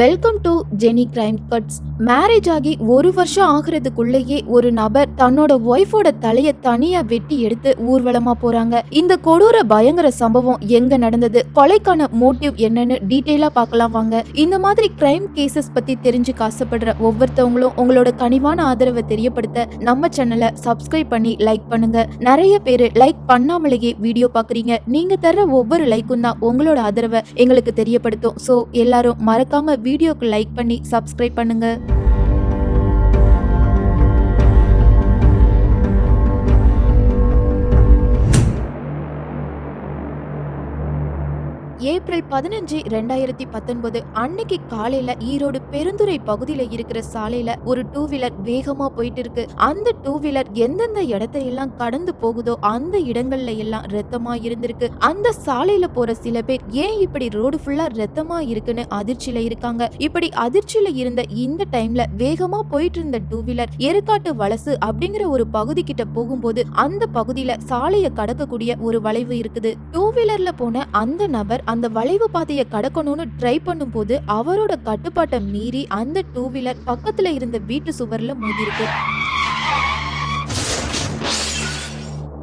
Welcome to Jenny crime cuts marriage ஆகி ஒரு வருஷம் ஆகுறதுக்குள்ளேயே ஒரு நபர் தன்னோட ஒய்ஃபோட தலைய தனியா வெட்டி எடுத்து ஊர்வலமா போறாங்க. இந்த கொடூர பயங்கர சம்பவம் எங்க நடந்தது? கொலைக்கான மோட்டிவ் என்னன்னு டீட்டெயிலா பார்க்கலாம் வாங்க. இந்த மாதிரி கிரைம் கேசஸ் பத்தி தெரிஞ்சுக்க ஆசைப்படுற ஒவ்வொருத்தவங்களும் உங்களோட கனிவான ஆதரவை தெரியப்படுத்த நம்ம சேனலை சப்ஸ்கிரைப் பண்ணி லைக் பண்ணுங்க. நிறைய பேர் லைக் பண்ணாமலேயே வீடியோ பாக்குறீங்க நீங்க தர்ற ஒவ்வொரு லைக்கும் தான் உங்களோட ஆதரவை எங்களுக்கு தெரியப்படுத்தும். ஸோ எல்லாரும் மறக்காம வீடியோக்கு லைக் பண்ணி சப்ஸ்கிரைப் பண்ணுங்கள் ஏப்ரல் பதினஞ்சு ரெண்டாயிரத்தி பத்தொன்பது அன்னைக்கு காலையில ஈரோடு பெருந்துறை பகுதியில இருக்கிற சாலையில ஒரு டூ வீலர் வேகமா போயிட்டு இருக்கு அந்த டூ வீலர் எந்தெந்த இடத்தை எல்லாம் கடந்து போகுதோ அந்த இடங்கள்ல எல்லாம் ரத்தமா இருந்திருக்கு. அந்த சாலையில போற சில பேர் ஏன் இப்படி ரோடு ஃபுல்லா ரத்தமா இருக்குன்னு அதிர்ச்சியில இருக்காங்க. இப்படி அதிர்ச்சியில இருந்த இந்த டைம்ல வேகமா போயிட்டு இருந்த டூ வீலர் எருக்காட்டு வலசு அப்படிங்கிற ஒரு பகுதி கிட்ட போகும்போது அந்த பகுதியில சாலையை கடக்கக்கூடிய ஒரு வளைவு இருக்குது. டூ வீலர்ல போன அந்த நபர் அந்த வளைவு பாதையை கடக்கணும்னு ட்ரை பண்ணும்போது அவரோட கட்டுப்பாட்டை மீறி அந்த டூ வீலர் பக்கத்துல இருந்த வீட்டு சுவர்ல மோதிருக்கு.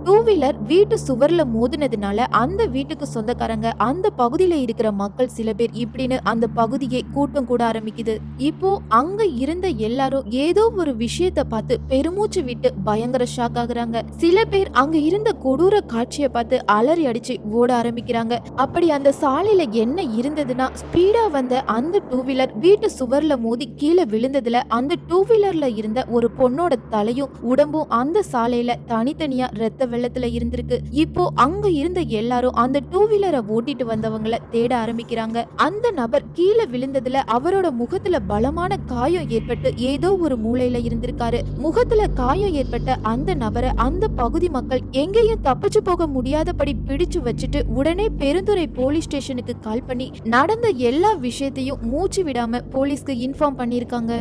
டூ வீலர் வீட்டு சுவர்ல மோதினதுனால அந்த வீட்டுக்கு சொந்தக்காரங்க அந்த பகுதியில இருக்கிற மக்கள் சில பேர் இப்படின்னு அந்த பகுதியை கூட்டம் கூட ஆரம்பிக்குது. இப்போ அங்க இருந்த எல்லாரும் ஏதோ ஒரு விஷயத்த பார்த்து பெருமூச்சு விட்டு பயங்கர ஷாக் ஆகுறாங்க. சில பேர் அங்க இருந்த கொடூர காட்சியை பார்த்து அலறி அடிச்சு ஓட ஆரம்பிக்கிறாங்க. அப்படி அந்த சாலையில என்ன இருந்ததுன்னா ஸ்பீடா வந்த அந்த டூ வீலர் வீட்டு சுவர்ல மோதி கீழே விழுந்ததுல அந்த டூ வீலர்ல இருந்த ஒரு பொண்ணோட தலையும் உடம்பும் அந்த சாலையில தனித்தனியா ரத்த வெள்ளத்துல இருந்திருக்கு. இப்போ அங்க இருந்த எல்லாரும் அந்த டூ வீலரை ஓட்டிட்டு வந்தவங்கள தேட ஆரம்பிக்கிறாங்க. அந்த நபர் கீழே விழுந்ததுல அவரோட முகத்துல பலமான காயம் ஏற்பட்டு ஏதோ ஒரு மூலையில இருந்திருக்காரு. முகத்துல காயம் ஏற்பட்ட அந்த நபரை அந்த பகுதி மக்கள் எங்கேயும் தப்பிச்சு போக முடியாதபடி பிடிச்சு வச்சுட்டு உடனே பெருந்துறை போலீஸ் ஸ்டேஷனுக்கு கால் பண்ணி நடந்த எல்லா விஷயத்தையும் மூச்சு விடாம போலீஸ்க்கு இன்ஃபார்ம் பண்ணியிருக்காங்க.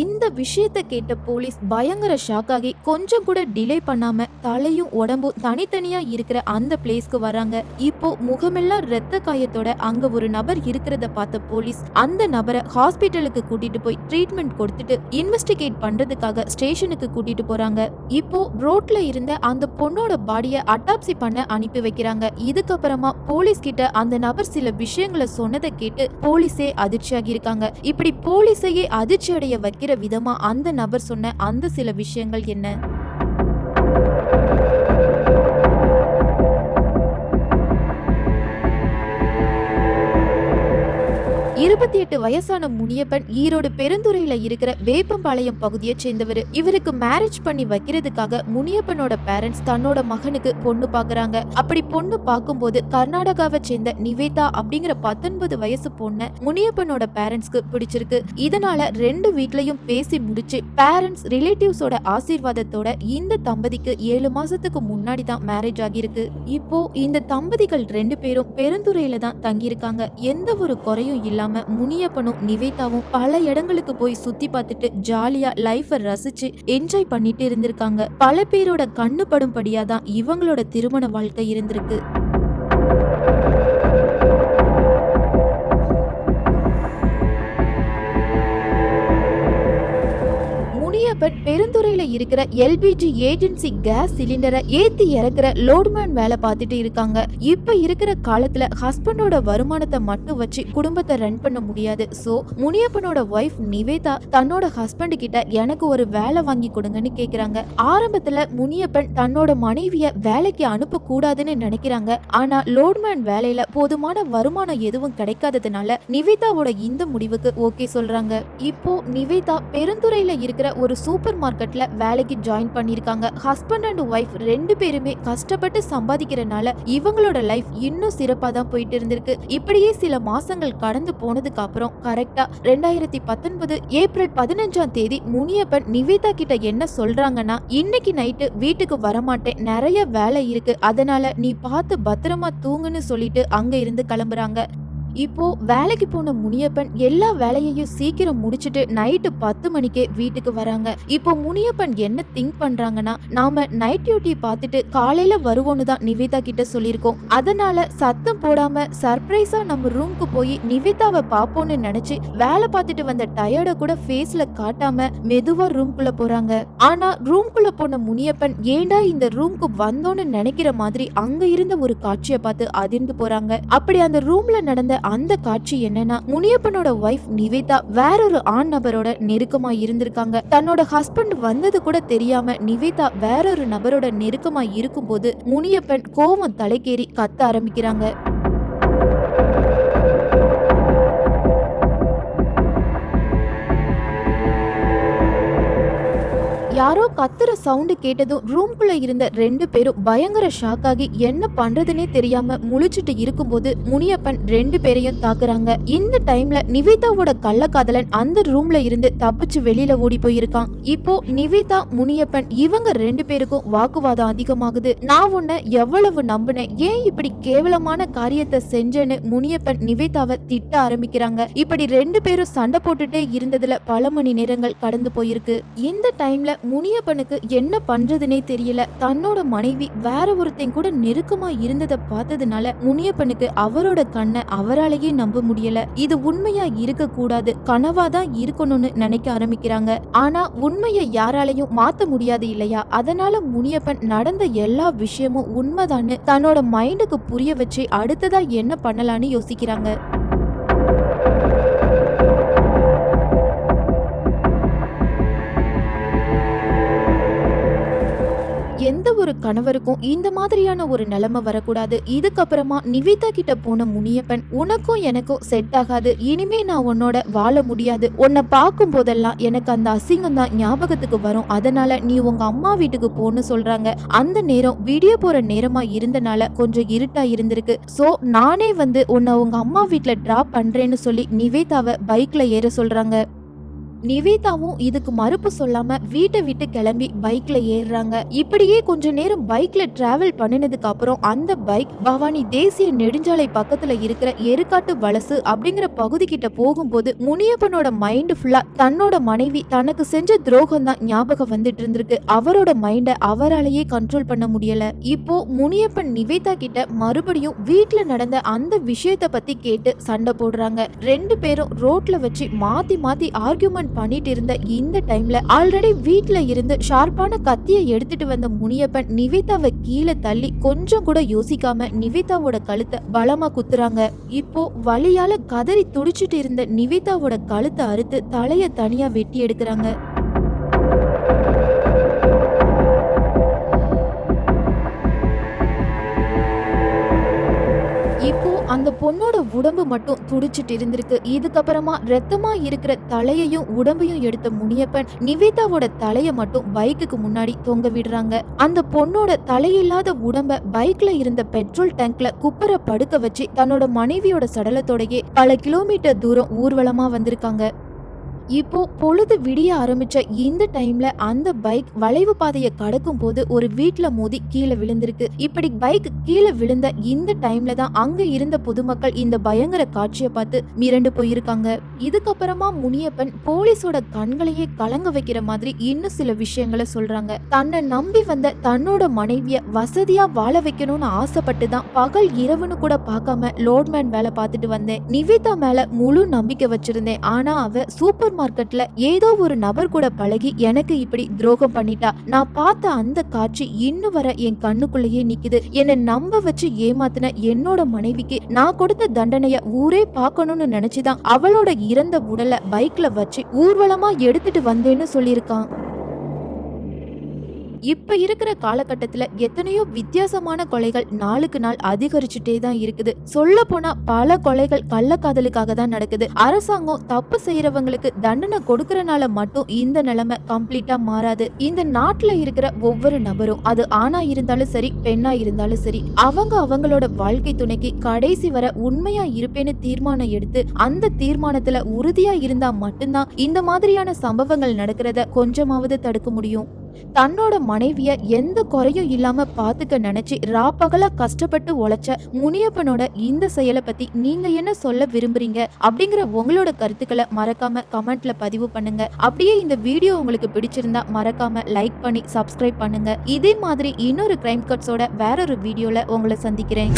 இந்த விஷயத்தை கேட்ட போலீஸ் பயங்கர ஷாக் ஆகி கொஞ்சம் கூட டிலே பண்ணாம தலையும் உடம்பும் தனித்தனியா இருக்கிற அந்த பிளேஸ்க்கு வராங்க. இப்போ முகமெல்லாம் ரத்த காயத்தோட அங்க ஒரு நபர் இருக்கிறத பார்த்த போலீஸ் அந்த நபரை ஹாஸ்பிட்டலுக்கு கூட்டிட்டு போய் ட்ரீட்மெண்ட் கொடுத்துட்டு இன்வெஸ்டிகேட் பண்றதுக்காக ஸ்டேஷனுக்கு கூட்டிட்டு போறாங்க. இப்போ ரோட்ல இருந்த அந்த பொண்ணோட பாடிய அட்டாப்சி பண்ண அனுப்பி வைக்கிறாங்க. இதுக்கப்புறமா போலீஸ் கிட்ட அந்த நபர் சில விஷயங்களை சொன்னதை கேட்டு போலீஸே அதிர்ச்சியாகி இருக்காங்க. இப்படி போலீஸையே அதிர்ச்சி அடைய வைக்க வைக்கிற விதமா அந்த நபர் சொன்ன அந்த சில விஷயங்கள் என்ன? இருபத்தி எட்டு வயசான முனியப்பன் ஈரோடு பெருந்துறையில இருக்கிற வேப்பம்பாளையம் பகுதியை சேர்ந்தவர். இவருக்கு மேரேஜ் பண்ணி வைக்கிறதுக்காக முனியப்பனோட பேரண்ட்ஸ் தன்னோட மகனுக்கு பொண்ணு பாக்குறாங்க அப்படி பொண்ணு பார்க்கும்போது கர்நாடகாவை சேர்ந்த நிவேதா அப்படிங்கிற பத்தொன்பது வயசு பொண்ண முனியப்பனோட பேரண்ட்ஸ்க்கு பிடிச்சிருக்கு. இதனால ரெண்டு வீட்லயும் பேசி முடிச்சு பேரண்ட்ஸ் ரிலேட்டிவ்ஸோட ஆசீர்வாதத்தோட இந்த தம்பதிக்கு ஏழு மாசத்துக்கு முன்னாடி தான் மேரேஜ் ஆகியிருக்கு. இப்போ இந்த தம்பதிகள் ரெண்டு பேரும் பெருந்துறையில தான் தங்கியிருக்காங்க. எந்த ஒரு குறையும் இல்லாம முனியப்பனும் நிவேதாவும் பல இடங்களுக்கு போய் சுத்தி பார்த்துட்டு ஜாலியா லைஃப்பை ரசிச்சு என்ஜாய் பண்ணிட்டு இருந்திருக்காங்க. பல பேரோட கண்ணு படும்படியாக தான் இவங்களோட திருமண வாழ்க்கை இருந்திருக்கு. மதுரையில இருக்கிற எல்பிஜி ஏஜென்சி கேஸ் சிலிண்டரை ஏத்தி இறக்குற லோட்மேன் வேலை பார்த்துட்டு இருக்காங்க. இப்ப இருக்கிற காலத்துல ஹஸ்பண்டோட வருமானத்தை மட்டும் வச்சு குடும்பத்தை ரன் பண்ண முடியாது. சோ முனியப்பனோட ஒய்ஃப் நிவேதா தன்னோட ஹஸ்பண்ட் கிட்ட எனக்கு ஒரு வேலை வாங்கி கொடுங்கன்னு கேக்குறாங்க. ஆரம்பத்துல முனியப்பன் தன்னோட மனைவிய வேலைக்கு அனுப்ப கூடாதுன்னு நினைக்கிறாங்க. ஆனா லோட்மேன் வேலையில போதுமான வருமானம் எதுவும் கிடைக்காததுனால நிவேதாவோட இந்த முடிவுக்கு ஓகே சொல்றாங்க. இப்போ நிவேதா பெருந்துறையில இருக்கிற ஒரு சூப்பர் மார்க்கெட் மார்க்கெட்ல வேலைக்கு ஜாயின் பண்ணிருக்காங்க ஹஸ்பண்ட் அண்ட் ஒய்ஃப் ரெண்டு பேருமே கஷ்டப்பட்டு சம்பாதிக்கிறனால இவங்களோட லைஃப் இன்னும் சிறப்பா தான் போயிட்டு இருந்திருக்கு. இப்படியே சில மாசங்கள் கடந்து போனதுக்கு அப்புறம் கரெக்டா ரெண்டாயிரத்தி பத்தொன்பது ஏப்ரல் பதினஞ்சாம் தேதி முனியப்பன் நிவேதா கிட்ட என்ன சொல்றாங்கன்னா இன்னைக்கு நைட்டு வீட்டுக்கு வரமாட்டேன். நிறைய வேலை இருக்கு. அதனால நீ பார்த்து பத்திரமா தூங்குன்னு சொல்லிட்டு அங்க இருந்து கிளம்புறாங்க. இப்போ வேலைக்கு போன முனியப்பன் எல்லா வேலையையும் சீக்கிரம் முடிச்சிட்டு நைட்டு பத்து மணிக்கே வீட்டுக்கு வராங்க. இப்போ முனியப்பன் என்ன திங்க் பண்றாங்கன்னா நாம நைட் டியூட்டி பார்த்துட்டு காலையில வருவோம்னு தான் நிவேதா கிட்ட சொல்லியிருக்கோம். அதனால சத்தம் போடாம சர்ப்ரைஸா நம்ம ரூம்க்கு போய் நிவேதாவை பார்ப்போம்னு நினைச்சு வேலை பார்த்துட்டு வந்த டயர்ட கூட ஃபேஸ்ல காட்டாம மெதுவா ரூம்குள்ள போறாங்க. ஆனா ரூம்குள்ள போன முனியப்பன் ஏண்டா இந்த ரூம்க்கு வந்தோன்னு நினைக்கிற மாதிரி அங்க இருந்த ஒரு காட்சியை பார்த்து அதிர்ந்து போறாங்க. அப்படி அந்த ரூம்ல நடந்த அந்த காட்சி என்னன்னா முனியப்பனோட ஒய்ஃப் நிவேதா வேறொரு ஆண் நபரோட நெருக்கமா இருந்திருக்காங்க. தன்னோட ஹஸ்பண்ட் வந்தது கூட தெரியாம நிவேதா வேறொரு நபரோட நெருக்கமா இருக்கும்போது முனியப்பன் கோவம் தலைக்கேறி கத்த ஆரம்பிக்கிறாங்க. யாரோ கத்துற சவுண்டு கேட்டதும் ரூம்குள்ள இருந்த ரெண்டு பேரும் பயங்கர ஷாக் ஆகி என்ன பண்றதுனே தெரியாம முழிச்சிட்டு இருக்கும்போது முனியப்பன் ரெண்டு பேரையும் தாக்குறாங்க. இந்த டைம்ல நிவேதாவோட கள்ளக்காதலன் அந்த ரூம்ல இருந்து தப்பிச்சு வெளியில ஓடி போயிருக்கான். இப்போ நிவேதா முனியப்பன் இவங்க ரெண்டு பேருக்கும் வாக்குவாதம் அதிகமாகுது. நான் உன்னை எவ்வளவு நம்பினேன்? ஏன் இப்படி கேவலமான காரியத்தை செஞ்சேன்னு முனியப்பன் நிவேதாவை திட்ட ஆரம்பிக்கிறாங்க. இப்படி ரெண்டு பேரும் சண்டை போட்டுட்டே இருந்ததுல பல மணி நேரங்கள் கடந்து போயிருக்கு. இந்த டைம்ல முனியப்பனுக்கு என்ன பண்றதுனே தெரியல. தன்னோட மனைவி வேற ஒருத்தன் கூட நெருக்கமா இருந்ததை பார்த்ததுனால முனியப்பனுக்கு அவரோட கண்ணை அவராலேயே நம்ப முடியல. இது உண்மையா இருக்க கூடாது கனவாதான் இருக்கணும்னு நினைக்க ஆரம்பிக்கிறாங்க. ஆனா உண்மையை யாராலையும் மாத்த முடியாது இல்லையா? அதனால முனியப்பன் நடந்த எல்லா விஷயமும் உண்மைதான்னு தன்னோட மைண்டுக்கு புரிய வச்சு அடுத்ததா என்ன பண்ணலான்னு யோசிக்கிறாங்க. எந்த ஒரு கணவருக்கும் இந்த மாதிரியான ஒரு நிலைமை வரக்கூடாது. இதுக்கப்புறமா நிவேதா கிட்ட போன முனியப்பன் உனக்கும் எனக்கும் செட் ஆகாது. இனிமே நான் உன்னோட வாழ முடியாது. உன்னை பார்க்கும் போதெல்லாம் எனக்கு அந்த அசிங்கம் தான் ஞாபகத்துக்கு வரும். அதனால நீ உங்க அம்மா வீட்டுக்கு போன்னு சொல்றாங்க. அந்த நேரம் விடிய போற நேரமா இருந்தனால கொஞ்சம் இருட்டா இருந்திருக்கு. சோ நானே வந்து உன்னை உங்க அம்மா வீட்டுல டிராப் பண்றேன்னு சொல்லி நிவேதாவை பைக்ல ஏற சொல்றாங்க. நிவேதாவும் இதுக்கு மறுப்பு சொல்லாம வீட்டை விட்டு கிளம்பி பைக்ல ஏறுறாங்க. இப்படியே கொஞ்ச நேரம் பைக்ல டிராவல் பண்ணினதுக்கு அப்புறம் அந்த பைக் பவானி தேசிய நெடுஞ்சாலை பக்கத்துல இருக்கிற எருக்காட்டு வலசு அப்படிங்கிற பகுதி கிட்ட போகும்போது முனியப்பனோட மைண்ட் ஃபுல்லா தன்னோட மனைவி தனக்கு செஞ்ச துரோகம் தான் ஞாபகம் வந்துட்டு இருந்திருக்கு. அவரோட மைண்ட அவராலேயே கண்ட்ரோல் பண்ண முடியல. இப்போ முனியப்பன் நிவேதா கிட்ட மறுபடியும் வீட்ல நடந்த அந்த விஷயத்த பத்தி கேட்டு சண்டை போடுறாங்க. ரெண்டு பேரும் ரோட்ல வச்சு மாத்தி மாத்தி ஆர்கியூமெண்ட் பண்ணிட்டு இருந்த இந்த டைம்ல ஆல்ரெடி வீட்ல இருந்து ஷார்ப்பான கத்தியை எடுத்துட்டு வந்த முனியப்பன் நிவேதாவை கீழே தள்ளி கொஞ்சம் கூட யோசிக்காம நிவேதாவோட கழுத்தை பலமா குத்துறாங்க. இப்போ வழியால கதறி துடிச்சிட்டு இருந்த நிவேதாவோட கழுத்தை அறுத்து தலைய தனியா வெட்டி எடுக்கிறாங்க. அந்த பொண்ணோட உடம்பு மட்டும் துடிச்சிட்டு இருந்திருக்கு. இதுக்கப்புறமா ரத்தமா இருக்கிற தலையையும் உடம்பையும் எடுத்த முனியப்பன் நிவேதாவோட தலையை மட்டும் பைக்குக்கு முன்னாடி தொங்க விடுறாங்க. அந்த பொண்ணோட தலையில்லாத உடம்ப பைக்ல இருந்த பெட்ரோல் டேங்க்ல குப்பரை படுக்க வச்சு தன்னோட மனைவியோட சடலத்தோடயே பல கிலோமீட்டர் தூரம் ஊர்வலமா வந்திருக்காங்க. இப்போ பொழுது விடிய ஆரம்பிச்ச இந்த டைம்ல அந்த பைக் வளைவு பாதையை கடக்கும் போது ஒரு வீட்டுல மோதி கீழே விழுந்திருக்கு. இப்படி பைக் கீழே விழுந்த இந்த டைம்ல தான் அங்க இருந்த பொதுமக்கள் இந்த பயங்கர காட்சியை பார்த்து மிரண்டு போயிருக்காங்க. இதுக்கப்புறமா முனியப்பன் போலீஸோட கண்களையே கலங்க வைக்கிற மாதிரி இன்னும் சில விஷயங்களை சொல்றாங்க. தன்னை நம்பி வந்த தன்னோட மனைவிய வசதியா வாழ வைக்கணும்னு ஆசைப்பட்டு தான் பகல் இரவுன்னு கூட பார்க்காம லோட்மேன் வேலை பார்த்துட்டு வந்தேன். நிவேதா மேல முழு நம்பிக்கை வச்சிருந்தேன். ஆனா அவ சூப்பர் மார்க்கெட்ல ஏதோ ஒரு நபர் கூட பழகி எனக்கு இப்படி துரோகம் பண்ணிட்டா. நான் பார்த்த அந்த காட்சி இன்னும் வர என் கண்ணுக்குள்ளேயே நிக்குது. என்னை நம்ப வச்சு ஏமாத்தின என்னோட மனைவிக்கு நான் கொடுத்த தண்டனைய ஊரே பார்க்கணும்னு நினைச்சுதான் அவளோட இறந்த உடலை பைக்ல வச்சு ஊர்வலமா எடுத்துட்டு வந்தேன்னு சொல்லியிருக்கான். இப்ப இருக்கிற காலகட்டத்துல எத்தனையோ வித்தியாசமான கொலைகள் நாளுக்கு நாள் அதிகரிச்சுட்டே தான் இருக்குது. சொல்ல போனா பல கொலைகள் கள்ளக்காதலுக்காக தான் நடக்குது. அரசாங்கம் தப்பு செய்யறவங்களுக்கு தண்டனை கொடுக்கறனால மட்டும் இந்த நிலைமை கம்ப்ளீட்டா மாறாது. இந்த நாட்டுல இருக்கிற ஒவ்வொரு நபரும் அது ஆணா இருந்தாலும் சரி பெண்ணா இருந்தாலும் சரி அவங்க அவங்களோட வாழ்க்கை துணைக்கு கடைசி வர உண்மையா இருப்பேன்னு தீர்மானம் எடுத்து அந்த தீர்மானத்துல உறுதியா இருந்தா மட்டும்தான் இந்த மாதிரியான சம்பவங்கள் நடக்கிறத கொஞ்சமாவது தடுக்க முடியும். தன்னோட மனைவிய எந்த குறையும் இல்லாம பாத்துக்க நினைச்சு ராப்பகலா கஷ்டப்பட்டு உழைச்ச முனியப்பனோட இந்த செயலை பத்தி நீங்க என்ன சொல்ல விரும்புறீங்க அப்படிங்கிற உங்களோட கருத்துக்களை மறக்காம கமெண்ட்ல பதிவு பண்ணுங்க. அப்படியே இந்த வீடியோ உங்களுக்கு பிடிச்சிருந்தா மறக்காம லைக் பண்ணி சப்ஸ்கிரைப் பண்ணுங்க. இதே மாதிரி இன்னொரு கிரைம் கட்ஸோட வேற ஒரு வீடியோல உங்களை சந்திக்கிறேன்.